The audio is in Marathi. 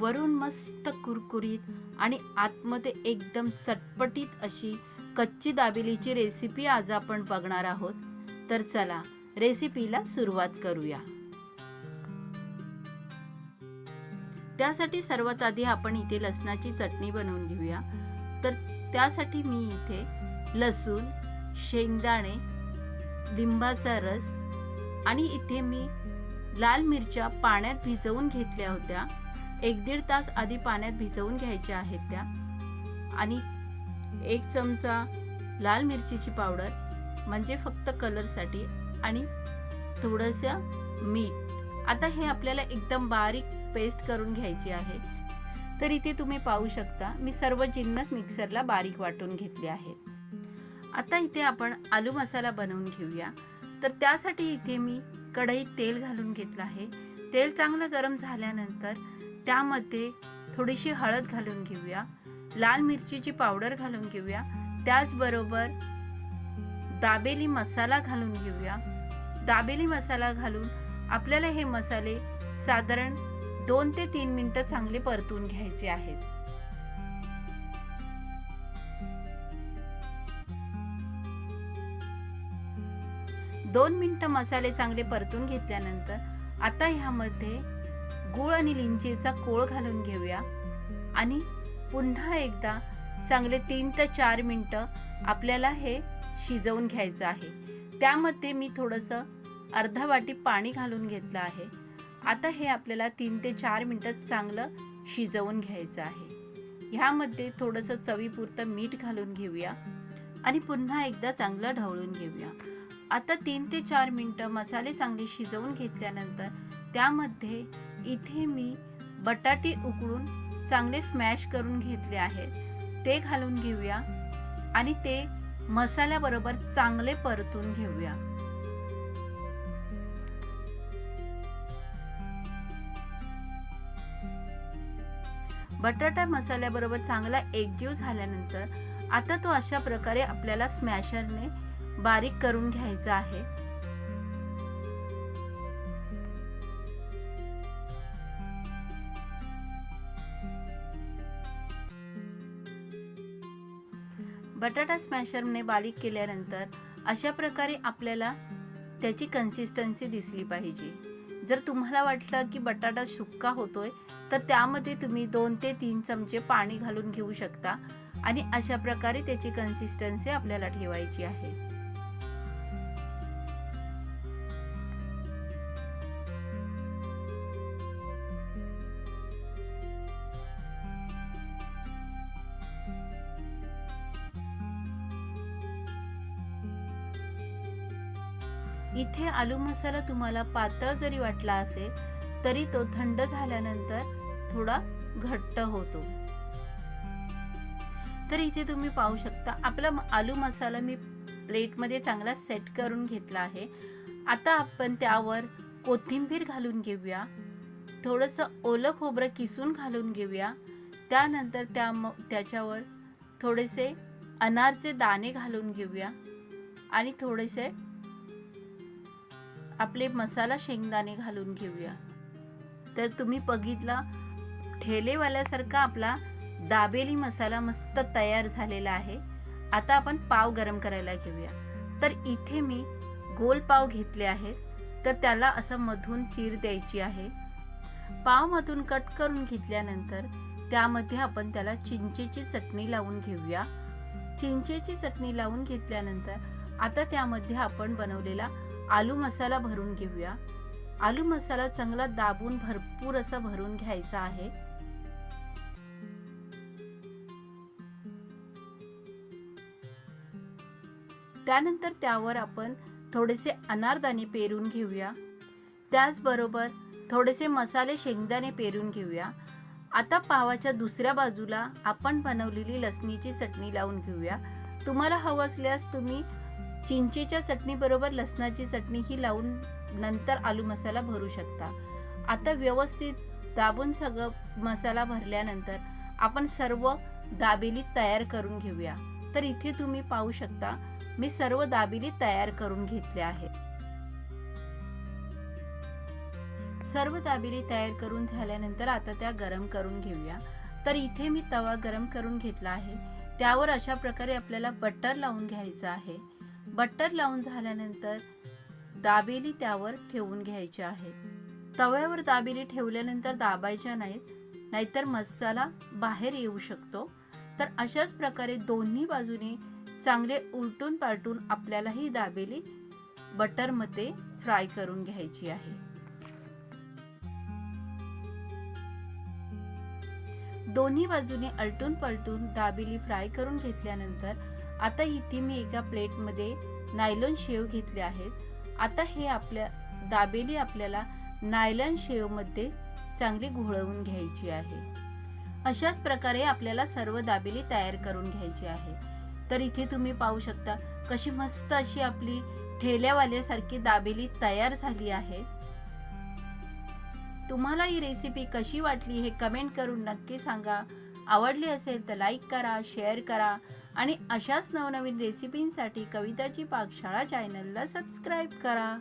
वरून मस्त कुरकुरीत आणि आतमध्ये एकदम चटपटीत अशी कच्ची दाबेलीची रेसिपी आज आपण बघणार आहोत. तर चला रेसिपीला सुरुवात करूया. त्यासाठी सर्वात आधी आपण इथे लसणाची चटणी बनवून घेऊया. तर त्यासाठी मी इथे लसूण शेंगदाणे लिंबाचा रस आणि इथे मी लाल मिरच्या पाण्यात भिजवून घेतल्या होत्या. एक दीड तास आधी पाण्यात भिजवून घ्यायच्या आहेत त्या. आणि एक चमचा लाल मिरचीची पावडर म्हणजे फक्त कलरसाठी आणि थोडंसं मीठ. आता हे आपल्याला एकदम बारीक पेस्ट करून घ्यायची आहे. तर इथे तुम्ही पाहू शकता. मी सर्व जिन्नस मिक्सरला बारीक वाटून घेतले आहेत आता इथे आपण आलू मसाला बनवून घेऊया. तर त्यासाठी इथे मी कढईत तेल घालून घेतलं आहे. तेल चांगलं गरम झाल्यानंतर त्यामध्ये थोडीशी हळद घालून घेऊया लाल मिरचीची पावडर घालून घेऊया त्याचबरोबर दाबेली मसाला घालून घेऊया. दाबेली मसाला घालून आपल्याला हे मसाले साधारण दोन ते तीन मिनटं चांगले परतून घ्यायचे आहेत. दोन मिनटं मसाले चांगले परतून घेतल्यानंतर आता ह्यामध्ये गूळ आणि लिंचीचा कोळ घालून घेऊया. आणि पुन्हा एकदा चांगले तीन ते चार मिनटं आपल्याला हे शिजवून घ्यायचं आहे. त्यामध्ये मी थोडंसं अर्धा वाटी पाणी घालून घेतलं आहे. आता हे आपल्याला तीन ते चार मिनटं चांगलं शिजवून घ्यायचं आहे. ह्यामध्ये थोडंसं चवीपुरतं मीठ घालून घेऊया. आणि पुन्हा एकदा चांगलं ढवळून घेऊया. आता तीन ते चार मिनटं मसाले चांगले शिजवून घेतल्यानंतर त्यामध्ये इथे मी बटाटे उकळून चांगले स्मॅश करून घेतले आहेत. ते घालून घेऊया आणि ते मसाल्याबरोबर चांगले परतून घेऊया. बटाटा मसाल्याबरोबर चांगला एकजीव झाल्यानंतर आता तो अशा प्रकारे आपल्याला स्मॅशरने बारीक करून घ्यायचा आहे. बटाटा स्मॅशरने बारीक केल्यानंतर अशा प्रकारे आपल्याला त्याची कन्सिस्टन्सी दिसली पाहिजे. जर तुम्हाला वाटलं की बटाटा सुक्का होतोय तर त्यामध्ये तुम्ही दोन ते तीन चमचे पाणी घालून घेऊ शकता आणि अशा प्रकारे त्याची कन्सिस्टन्सी आपल्याला ठेवायची आहे. इथे आलू मसाला तुम्हाला पातळ जरी वाटला असेल तरी तो थंड झाल्यानंतर थोडा घट्ट होतो. तर इथे तुम्ही पाहू शकता आपला म- आलू मसाला मी प्लेटमध्ये चांगला सेट करून घेतला आहे. आता आपण त्यावर कोथिंबीर घालून घेऊया. थोडंसं ओलं खोबरं किसून घालून घेऊया. त्यानंतर त्या म त्याच्यावर थोडेसे अनारचे दाणे घालून घेऊया. आणि थोडेसे आपले मसाला शेंगदाणे घालून घेऊया. तर तुम्ही बघितला ठेलेवाल्यासारखा आपला दाबेली मसाला मस्त तयार झालेला आहे. आता आपण पाव गरम करायला घेऊया. तर इथे मी गोल पाव घेतले आहेत. तर त्याला असं मधून चीर द्यायची आहे. पावमधून कट करून घेतल्यानंतर त्यामध्ये आपण त्याला चिंचेची चटणी लावून घेऊया. चिंचेची चटणी लावून घेतल्यानंतर आता त्यामध्ये आपण बनवलेला आलू मसाला भरून घेऊया. आलू मसाला चांगला दाबून भरपूर असा भरून घ्यायचा आहे. त्यानंतर त्यावर आपण थोडेसे अनारदाणे पेरून घेऊया. त्याचबरोबर थोडेसे मसाले शेंगदाणे पेरून घेऊया. आता पावाच्या दुसऱ्या बाजूला आपण बनवलेली लसणीची चटणी लावून घेऊया. तुम्हाला हवं असल्यास तुम्ही चिंचेच्या चटणीबरोबर लसणाची चटणी ही लावून नंतर आलू मसाला भरू शकता. आता व्यवस्थित दाबून सगळं मसाला भरल्यानंतर आपण सर्व दाबेली तयार करून घेऊया. तर इथे तुम्ही पाहू शकता मी सर्व दाबेली तयार करून घेतल्या आहेत. सर्व दाबेली तयार करून झाल्यानंतर आता त्या गरम करून घेऊया. तर इथे मी तवा गरम करून घेतला आहे. त्यावर अशा प्रकारे आपल्याला बटर लावून घ्यायचं आहे. बटर लावून झाल्यानंतर दाबेली त्यावर ठेवून घ्यायच्या आहे. तव्यावर दाबेली ठेवल्यानंतर दाबायच्या नाहीत नाहीतर मसाला बाहेर येऊ शकतो. तर अशाच प्रकारे दोन्ही बाजूने चांगले उलटून पालटून आपल्याला ही दाबेली बटरमध्ये फ्राय करून घ्यायची आहे. दोन्ही बाजूने अलटून पलटून दाबेली फ्राय करून घेतल्यानंतर आता इथे मी एका प्लेटमध्ये नायलॉन शेव घेतले आहेत. आता हे आपल्या दाबेली आपल्याला नायलॉन शेवमध्ये चांगली घोळवून घ्यायची आहे. अशाच प्रकारे आपल्याला सर्व दाबेली तयार करून घ्यायची आहे. तर इथे तुम्ही पाहू शकता कशी मस्त अशी आपली ठेल्यावाल्यासारखी दाबेली तयार झाली आहे. तुम्हाला ही रेसिपी कशी वाटली हे कमेंट करून नक्की सांगा. आवडली असेल तर लाईक करा शेअर करा. आणि अशाच नवनवीन रेसिपींसाठी कविताची पाकशाळा चॅनलला सबस्क्राईब करा.